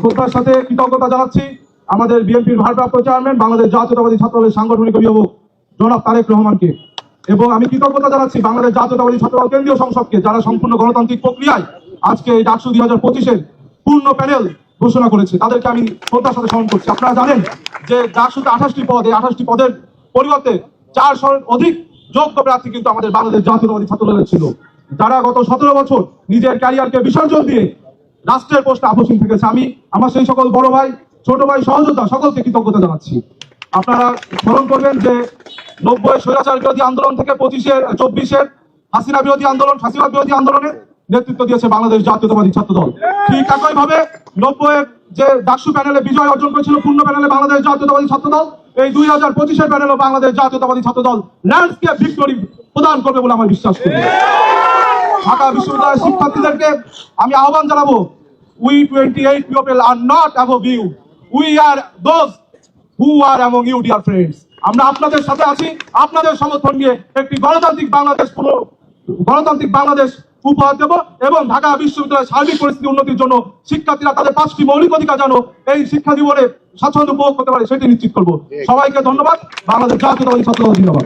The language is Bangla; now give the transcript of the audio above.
শ্রদ্ধার সাথে কৃতজ্ঞতা জানাচ্ছি। আমাদের বিএনপির ভারপ্রাপ্ত চেয়ারম্যান, বাংলাদেশ জাতীয়তাবাদী ছাত্রদলের সাংগঠনিক অভিভাবক জনাব তারেক রহমানকে। এবং আমি কৃতজ্ঞতা জানাচ্ছি বাংলাদেশ জাতীয়তাবাদী ছাত্রদল কেন্দ্রীয় সংসদকে, যারা সম্পূর্ণ গণতান্ত্রিক প্রক্রিয়ায় আজকে এই ডাকসু দুই হাজার পঁচিশের পূর্ণ প্যানেল ঘোষণা করেছে। তাদেরকে আমি শ্রদ্ধার সাথে স্মরণ করছি। আপনারা জানেন যে ডাকসুতে আঠাশটি পদ, এই আঠাশটি পদের পরিবর্তে চারশো অধিক যোগ্য প্রার্থী কিন্তু আমাদের বাংলাদেশ জাতীয়তাবাদী ছাত্রদলের ছিল। যারা গত সতেরো বছর নিজের ক্যারিয়ারকে বিসর্জন দিয়ে রাষ্ট্রের পোস্টে আপসীন থেকেছে। আমি, আমার সেই সকল বড় ভাই, ছোট ভাই, সহযোদ্ধা, সকলকে কৃতজ্ঞতা জানাচ্ছি। আপনারা স্মরণ করবেন যে নব্বই স্বৈরাচার বিরোধী আন্দোলন থেকে পঁচিশের, চব্বিশের হাসিনা বিরোধী আন্দোলন, ফাঁসিবাদ বিরোধী আন্দোলনের নেতৃত্ব দিয়েছে বাংলাদেশ জাতীয়তাবাদী ছাত্র দল ঠিক একই ভাবে নব্বইয়ের যে ডাকসু প্যানেলে বিজয় অর্জন করেছিল পূর্ণ প্যানেলে বাংলাদেশ জাতীয়তাবাদী ছাত্র দল এই দুই হাজার পঁচিশের প্যানেলও বাংলাদেশ জাতীয়তাবাদী ছাত্র দল ল্যান্ডস্কেপ ভিক্টোরি প্রদান করবে বলে আমার বিশ্বাস করি। ঢাকা বিশ্ববিদ্যালয়ের শিক্ষার্থীদেরকে আমি আহ্বান জানাব we twenty eight people are not above you we are those who are among you dear friends আমরা আপনাদের সাথে আছি, আপনাদের সমর্থন নিয়ে একটি গণতান্ত্রিক বাংলাদেশ পুরো গণতান্ত্রিক বাংলাদেশ উপহার দেব এবং ঢাকা বিশ্ববিদ্যালয়ের সার্বিক পরিস্থিতি উন্নতির জন্য শিক্ষার্থীরা তাদের পাঁচটি মৌলিক অধিকার জানো এই শিক্ষা জীবনে স্বাচ্ছন্দ্য উপভোগ করতে পারে, সেটি নিশ্চিত করব। সবাইকে ধন্যবাদ। বাংলাদেশ জাতীয়তাবাদী ছাত্র দল জিন্দাবাদ